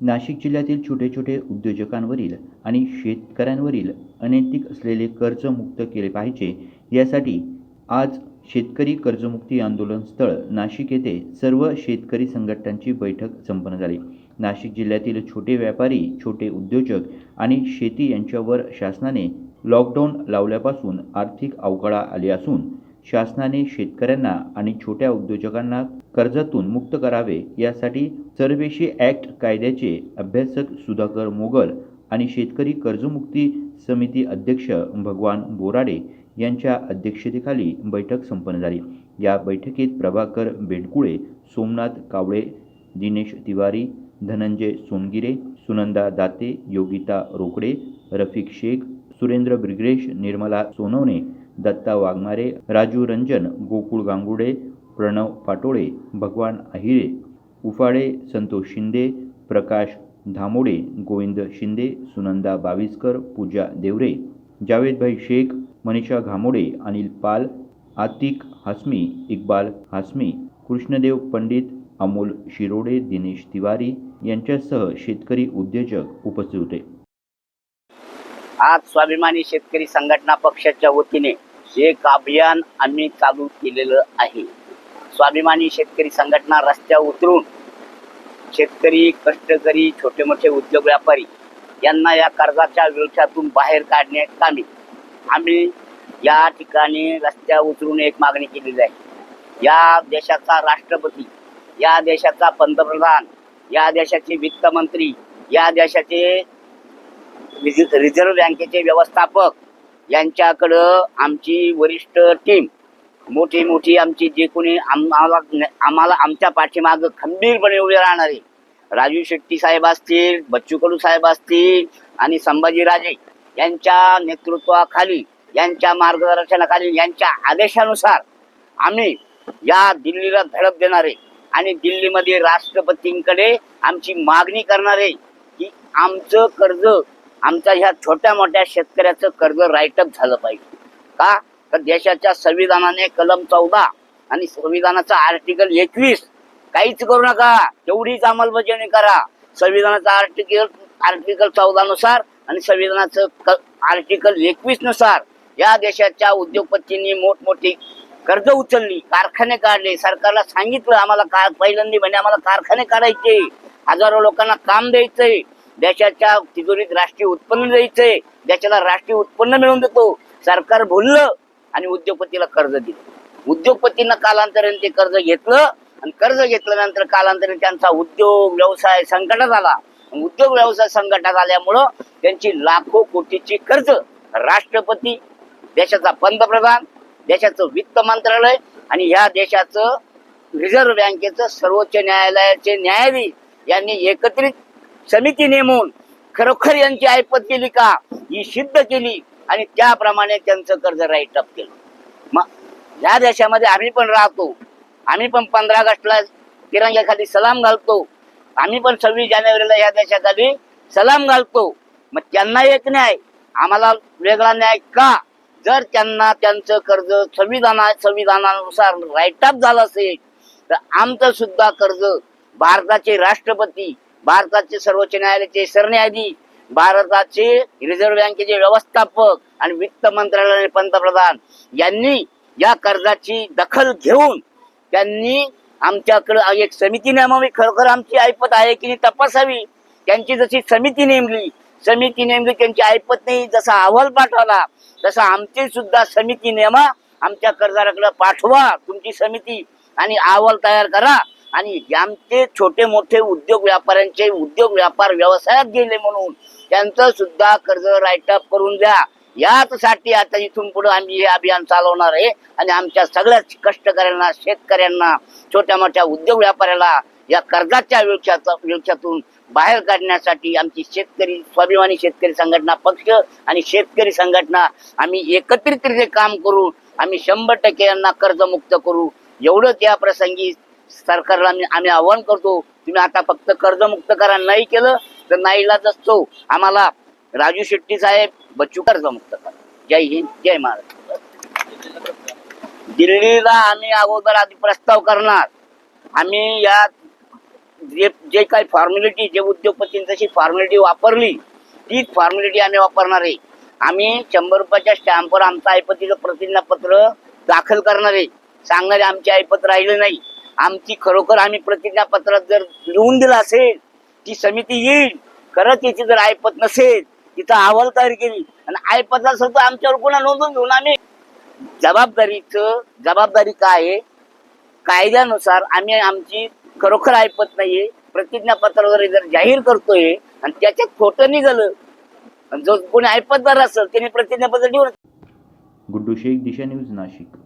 नाशिक जिल्ह्यातील छोटे छोटे उद्योजकांवरील आणि शेतकऱ्यांवरील अनैतिक असलेले कर्ज मुक्त केले पाहिजे यासाठी आज शेतकरी कर्जमुक्ती आंदोलन स्थळ नाशिक येथे सर्व शेतकरी संघटनांची बैठक संपन्न झाली. नाशिक जिल्ह्यातील छोटे व्यापारी छोटे उद्योजक आणि शेती यांच्यावर शासनाने लॉकडाऊन लावल्यापासून आर्थिक अवकाळा आले असून शासनाने शेतकऱ्यांना आणि छोट्या उद्योजकांना कर्जातून मुक्त करावे यासाठी सरवेशी ॲक्ट कायद्याचे अभ्यासक सुधाकर मोगल आणि शेतकरी कर्जमुक्ती समिती अध्यक्ष भगवान बोराडे यांच्या अध्यक्षतेखाली बैठक संपन्न झाली. या बैठकीत प्रभाकर बेडकुळे सोमनाथ कावळे दिनेश तिवारी धनंजय सोनगिरे सुनंदा दाते योगिता रोकडे रफिक शेख सुरेंद्र ब्रिग्रेश निर्मला सोनवणे दत्ता वाघमारे राजू रंजन गोकुळ गांगुडे प्रणव पाटोळे भगवान अहिरे उफाळे संतोष शिंदे प्रकाश धामोडे गोविंद शिंदे सुनंदा बाविस्कर पूजा देवरे जावेदभाई शेख मनीषा घामोडे अनिल पाल आतिक हासमी इक्बाल हासमी कृष्णदेव पंडित अमोल शिरोडे दिनेश तिवारी यांच्यासह शेतकरी उद्योजक उपस्थित होते. आज स्वाभिमानी शेतकरी संघटना पक्षाच्या वतीने एक अभियान आम्ही चालू केलेलं आहे. स्वाभिमानी शेतकरी संघटना रस्त्यावर उतरून शेतकरी कष्टकरी छोटे मोठे उद्योग व्यापारी यांना या कर्जाच्या विळख्यातून बाहेर काढण्या कामी आम्ही या ठिकाणी रस्त्यावर उतरून एक मागणी केलेली आहे. या देशाचा राष्ट्रपती या देशाचा पंतप्रधान या देशाचे वित्तमंत्री या देशाचे रिझर्व्ह बँकेचे व्यवस्थापक यांच्याकडं आमची वरिष्ठ टीम मोठी मोठी आमची जे कोणी आम्हाला आम्हाला आमच्या पाठीमागं खंबीरपणे उभे राहणारे राजू शेट्टी साहेब असतील बच्चू कडू साहेब असतील आणि संभाजीराजे यांच्या नेतृत्वाखाली यांच्या मार्गदर्शनाखाली यांच्या आदेशानुसार आम्ही या दिल्लीला धडक देणारे आणि दिल्लीमध्ये राष्ट्रपतींकडे आमची मागणी करणारे की आमचं कर्ज आमच्या ह्या छोट्या मोठ्या शेतकऱ्याचं कर्ज राईटअप झालं पाहिजे. का? तर देशाच्या संविधानाने कलम चौदा आणि संविधानाचा आर्टिकल एकवीस काहीच करू नका. तेवढीच अंमलबजावणी करा. संविधानाचा आर्टिकल आर्टिकल चौदा नुसार आणि संविधानाचं आर्टिकल एकवीसनुसार या देशाच्या उद्योगपतींनी मोठमोठी कर्ज उचलली कारखाने काढले. सरकारला सांगितलं आम्हाला का पहिल्यांदा म्हणे आम्हाला कारखाने काढायचे. हजारो लोकांना काम द्यायचंय. देशाच्या तिजोरीत राष्ट्रीय उत्पन्न द्यायचंय. देशाला राष्ट्रीय उत्पन्न मिळवून देतो. सरकार बोललं आणि उद्योगपतीला कर्ज दिलं. उद्योगपतींना कालांतराने ते कर्ज घेतलं आणि कर्ज घेतल्यानंतर कालांतराने त्यांचा उद्योग व्यवसाय संकटात आला. उद्योग व्यवसाय संकटात आल्यामुळं त्यांची लाखो कोटीची कर्ज राष्ट्रपती देशाचा पंतप्रधान देशाचं वित्त मंत्रालय आणि ह्या देशाचं रिझर्व्ह बँकेचं सर्वोच्च न्यायालयाचे न्यायाधीश यांनी एकत्रित समिती नेमून खरोखर यांची ऐपत केली का? ही सिद्ध केली आणि त्याप्रमाणे त्यांचं कर्ज राईट अप केलं. मग या देशामध्ये आम्ही पण राहतो. आम्ही पण पंधरा ऑगस्टला तिरंग्याखाली सलाम घालतो. आम्ही पण सव्वीस जानेवारीला या देशाखाली सलाम घालतो. मग त्यांना एक न्याय. आम्हाला वेगळा न्याय का? जर त्यांना त्यांचं कर्ज संविधाना संविधानानुसार राईटअप झालं असेल तर आमचं सुद्धा कर्ज भारताचे राष्ट्रपती भारताचे सर्वोच्च न्यायालयाचे सरन्यायाधीश भारताचे रिझर्व्ह बँकेचे व्यवस्थापक आणि वित्त मंत्रालयाचे पंतप्रधान यांनी या कर्जाची दखल घेऊन त्यांनी आमच्याकडे एक समिती नेमावी. खरोखर आमची ऐपत आहे की नाही तपासावी. त्यांची जशी समिती नेमली समिती नेमली त्यांची ऐपत नाही जसा अहवाल पाठवला तसा आमची सुद्धा समिती नेमा आमच्या कर्जदाराकडे पाठवा तुमची समिती आणि अहवाल तयार करा. आणि आमचे छोटे मोठे उद्योग व्यापाऱ्यांचे उद्योग व्यापार व्यवसायात गेले म्हणून त्यांचं सुद्धा कर्ज रायटअप करून द्या. याचसाठी आता इथून पुढे आम्ही हे अभियान चालवणार आहे. आणि आमच्या सगळ्याच कष्टकऱ्यांना शेतकऱ्यांना छोट्या मोठ्या उद्योग व्यापाऱ्याला या कर्जाच्या विळख्यातून बाहेर काढण्यासाठी आमची शेतकरी स्वाभिमानी शेतकरी संघटना पक्ष आणि शेतकरी संघटना आम्ही एकत्रितरित्या काम करू. आम्ही शंभर टक्के यांना कर्जमुक्त करू. एवढंच या प्रसंगी सरकारला आम्ही आम्ही आव्हान करतो तुम्ही आता फक्त कर्जमुक्त करा. नाही केलं तर नाईलाज असतो आम्हाला राजू शेट्टी साहेब बच्चू कर्जमुक्त करा. जय हिंद जय महाराष्ट्र दिल्लीला आम्ही अगोदर आधी प्रस्ताव करणार. आम्ही या जे जे काही फॉर्मॅलिटी जे उद्योगपतींची जशी फॉर्मॅलिटी वापरली तीच फॉर्मॅलिटी आम्ही वापरणार आहे. आम्ही शंभर रुपयाच्या स्टॅम्पवर आमचं ऐपतीचं प्रतिज्ञापत्र दाखल करणार आहे. सांगणारे आमचे ऐपत राहिले नाही. आमची खरोखर आम्ही प्रतिज्ञापत्रात जर लिहून दिलं असेल ती समिती येईल. खरंच याची जर ऐपत नसेल तिथं अहवाल तयार केली. आणि ऐपत असेल तर आमच्यावर गुन्हा नोंदवून घेऊन आम्ही जबाबदारीच जबाबदारी काय आहे? कायद्यानुसार आम्ही आमची खरोखर ऐपत नाहीये. प्रतिज्ञापत्र वगैरे जर जाहीर करतोय आणि त्याच्यात खोटं निघालं आणि जो कोणी ऐपतदार असेल त्याने प्रतिज्ञापत्र देऊन गुड्डू शेख दिशा न्यूज नाशिक.